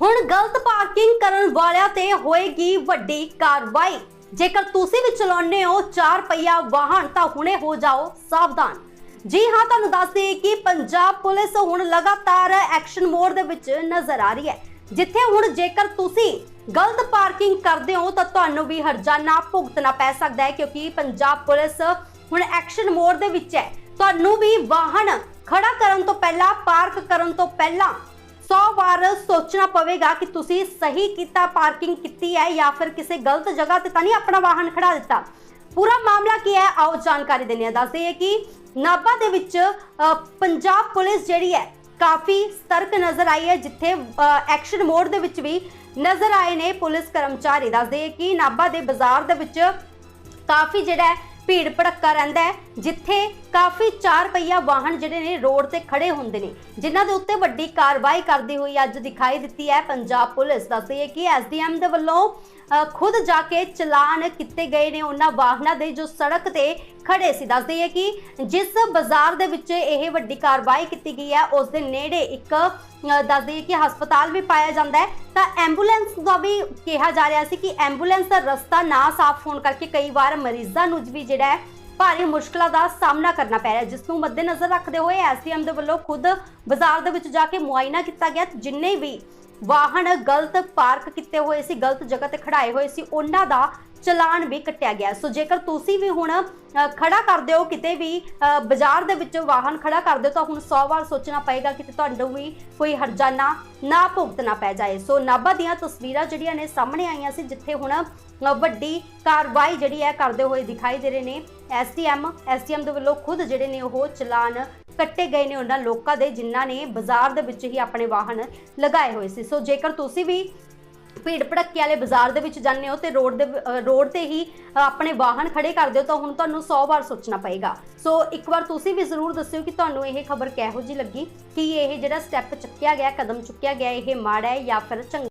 ਹੁਣ ਗਲਤ ਪਾਰਕਿੰਗ ਕਰਨ ਵਾਲਿਆਂ ਤੇ ਹੋਏਗੀ ਵੱਡੀ ਕਾਰਵਾਈ। ਜੇਕਰ ਤੁਸੀਂ ਵੀ ਚਲਾਉਂਦੇ ਹੋ 4 ਪਹੀਆ ਵਾਹਨ, ਤਾਂ ਹੁਣੇ ਹੋ ਜਾਓ ਸਾਵਧਾਨ। ਜੀ ਹਾਂ, ਤੁਹਾਨੂੰ ਦੱਸ ਦਈਏ ਕਿ ਪੰਜਾਬ ਪੁਲਿਸ ਹੁਣ ਲਗਾਤਾਰ ਐਕਸ਼ਨ ਮੋਡ ਦੇ ਵਿੱਚ ਨਜ਼ਰ ਆ ਰਹੀ ਹੈ। ਜਿੱਥੇ ਹੁਣ ਜੇਕਰ ਤੁਸੀਂ ਗਲਤ ਪਾਰਕਿੰਗ ਕਰਦੇ ਹੋ, ਤਾਂ ਤੁਹਾਨੂੰ ਵੀ ਹਰਜਾਨਾ ਭੁਗਤਣਾ ਪੈ ਸਕਦਾ ਹੈ, ਕਿਉਂਕਿ ਪੰਜਾਬ ਪੁਲਿਸ ਹੁਣ ਐਕਸ਼ਨ ਮੋਡ ਦੇ ਵਿੱਚ ਹੈ। ਤੁਹਾਨੂੰ ਵੀ ਵਾਹਨ ਖੜਾ ਕਰਨ ਤੋਂ ਪਹਿਲਾਂ, ਪਾਰਕ ਕਰਨ ਤੋਂ ਪਹਿਲਾਂ 100 ਵਾਰ ਸੋਚਣਾ ਪਵੇਗਾ ਕਿ ਤੁਸੀਂ ਸਹੀ ਕੀਤਾ, ਪਾਰਕਿੰਗ ਕੀਤੀ ਹੈ ਜਾਂ ਫਿਰ ਕਿਸੇ ਗਲਤ ਜਗ੍ਹਾ ਤੇ ਤਾਂ ਨਹੀਂ ਆਪਣਾ ਵਾਹਨ ਖੜਾ ਦਿੱਤਾ। ਪੂਰਾ ਮਾਮਲਾ ਕੀ ਹੈ? ਆਓ ਜਾਣਕਾਰੀ ਦਿੰਦੇ ਹਾਂ। ਦੱਸਦੇ ਹਾਂ ਕਿ ਨਾਭਾ ਦੇ ਵਿੱਚ ਪੰਜਾਬ ਪੁਲਿਸ ਜਿਹੜੀ ਹੈ, ਕਾਫੀ ਸਤਰਕ ਨਜ਼ਰ ਆਈ ਹੈ, ਜਿੱਥੇ ਐਕਸ਼ਨ ਮੋਡ ਦੇ ਵਿੱਚ ਵੀ ਨਜ਼ਰ ਆਏ ਨੇ ਪੁਲਿਸ ਕਰਮਚਾਰੀ। ਦੱਸਦੇ ਹਾਂ ਕਿ ਨਾਭਾ ਦੇ ਬਾਜ਼ਾਰ ਦੇ ਵਿੱਚ ਕਾਫੀ ਜਿਹੜਾ ਭੀੜ ਭੜੱਕਾ ਰਹਿੰਦਾ ਹੈ ਜਿੱਥੇ ਕਾਫੀ ਚਾਰ ਪਹੀਆ ਵਾਹਨ ਜਿਹੜੇ ਨੇ ਰੋਡ ਤੇ ਖੜੇ ਹੁੰਦੇ ਨੇ ਜਿਨ੍ਹਾਂ ਦੇ ਉੱਤੇ ਵੱਡੀ ਕਾਰਵਾਈ ਕਰਦੀ ਹੋਈ ਅੱਜ ਦਿਖਾਈ ਦਿੱਤੀ ਹੈ। ਪੰਜਾਬ ਪੁਲਿਸ ਦੱਸਦੀ ਹੈ ਕਿ ਐਸਡੀਐਮ ਦੇ ਵੱਲੋਂ ਅ, ਖੁਦ ਜਾ ਕੇ ਚਲਾਨ ਕੀਤੇ ਗਏ ਨੇ ਉਹਨਾਂ ਵਾਹਨਾਂ ਦੇ ਜੋ ਸੜਕ ਤੇ ਖੜੇ ਸੀ। ਦੱਸਦੀ ਹੈ ਕਿ ਜਿਸ ਬਾਜ਼ਾਰ ਦੇ ਵਿੱਚ ਇਹ ਵੱਡੀ ਕਾਰਵਾਈ ਕੀਤੀ ਗਈ ਹੈ ਉਸ ਦੇ ਨੇੜੇ ਇੱਕ ਅ, ਦੱਸਦੀ ਕਿ ਹਸਪਤਾਲ ਵੀ ਪਾਇਆ ਜਾਂਦਾ ਹੈ। ਤਾਂ ਐਂਬੂਲੈਂਸ ਦਾ ਵੀ ਕਿਹਾ ਜਾ ਰਿਹਾ ਸੀ ਕਿ ਐਂਬੂਲੈਂਸ ਦਾ ਰਸਤਾ ਨਾ ਸਾਫ਼ ਹੋਣ ਕਰਕੇ ਕਈ ਵਾਰ ਮਰੀਜ਼ਾਂ ਨੂੰ ਵੀ ਜਿਹੜਾ ਹੈ ਭਾਰੀ ਮੁਸ਼ਕਲਾਂ ਦਾ ਸਾਹਮਣਾ ਕਰਨਾ ਪੈ ਰਿਹਾ ਜਿਸ ਨੂੰ ਮੱਦੇਨਜ਼ਰ ਰੱਖਦੇ ਹੋਏ ਐਸਡੀਐਮ ਦੇ ਵੱਲੋਂ ਖੁਦ ਬਾਜ਼ਾਰ ਦੇ ਵਿੱਚ ਜਾ ਕੇ ਮੁਆਇਨਾ ਕੀਤਾ ਗਿਆ ਜਿੰਨੇ ਵੀ ਵਾਹਨ ਗਲਤ ਪਾਰਕ ਕੀਤੇ ਹੋਏ ਸੀ ਗਲਤ ਜਗ੍ਹਾ ਤੇ ਖੜਾਏ ਹੋਏ ਸੀ ਉਹਨਾਂ ਦਾ ਚਲਾਨ ਵੀ ਕੱਟਿਆ ਗਿਆ। ਸੋ ਜੇਕਰ ਤੁਸੀਂ ਵੀ ਹੁਣ ਖੜਾ ਕਰਦੇ ਹੋ ਕਿਤੇ ਵੀ ਬਾਜ਼ਾਰ ਦੇ ਵਿੱਚ ਵਾਹਨ ਖੜਾ ਕਰਦੇ ਤਾਂ ਹੁਣ 100 ਵਾਰ ਸੋਚਣਾ ਪਏਗਾ ਕਿ ਤੁਹਾਨੂੰ ਵੀ ਕੋਈ ਹਰਜਾਨਾ ਨਾ ਭੁਗਤਣਾ ਪੈ ਜਾਏ। ਸੋ ਨਾਭਾ ਦੀਆਂ ਤਸਵੀਰਾਂ ਜਿਹੜੀਆਂ ਨੇ ਸਾਹਮਣੇ ਆਈਆਂ ਸੀ, ਜਿੱਥੇ ਹੁਣ ਵੱਡੀ ਕਾਰਵਾਈ ਜਿਹੜੀ ਹੈ ਕਰਦੇ ਹੋਏ ਦਿਖਾਈ ਦੇ ਰਹੇ ਨੇ। ਐਸਡੀਐਮ ਐਸਡੀਐਮ ਦੇ ਵੱਲੋਂ ਖੁਦ ਜਿਹੜੇ ਨੇ ਉਹ ਚਲਾਨ ਕੱਟੇ ਗਏ ਨੇ ਉਹਨਾਂ ਲੋਕਾਂ ਦੇ, ਜਿਨ੍ਹਾਂ ਨੇ ਬਾਜ਼ਾਰ ਦੇ ਵਿੱਚ ਹੀ ਆਪਣੇ ਵਾਹਨ ਲਗਾਏ ਹੋਏ ਸੀ। ਸੋ ਜੇਕਰ ਤੁਸੀਂ ਵੀ ਭੀੜ ਭੜੱਕੇ ਵਾਲੇ ਬਾਜ਼ਾਰ ਦੇ ਵਿੱਚ ਜਾਂਦੇ ਹੋ ਤੇ ਰੋਡ ਦੇ ਰੋਡ ਤੇ ਹੀ ਆਪਣੇ ਵਾਹਨ ਖੜੇ ਕਰਦੇ ਹੋ ਤਾਂ ਹੁਣ ਤੁਹਾਨੂੰ 100 ਵਾਰ ਸੋਚਣਾ ਪਏਗਾ। ਸੋ ਇੱਕ ਵਾਰ ਤੁਸੀਂ ਵੀ ਜ਼ਰੂਰ ਦੱਸਿਓ ਕਿ ਤੁਹਾਨੂੰ ਇਹ ਖਬਰ ਕਿਹੋ ਜਿਹੀ ਲੱਗੀ, ਕਿ ਇਹ ਜਿਹੜਾ ਸਟੈਪ ਚੁੱਕਿਆ ਗਿਆ, ਕਦਮ ਚੁੱਕਿਆ ਗਿਆ, ਇਹ ਮਾੜਾ ਹੈ ਜਾਂ ਫਿਰ ਚੰਗਾ?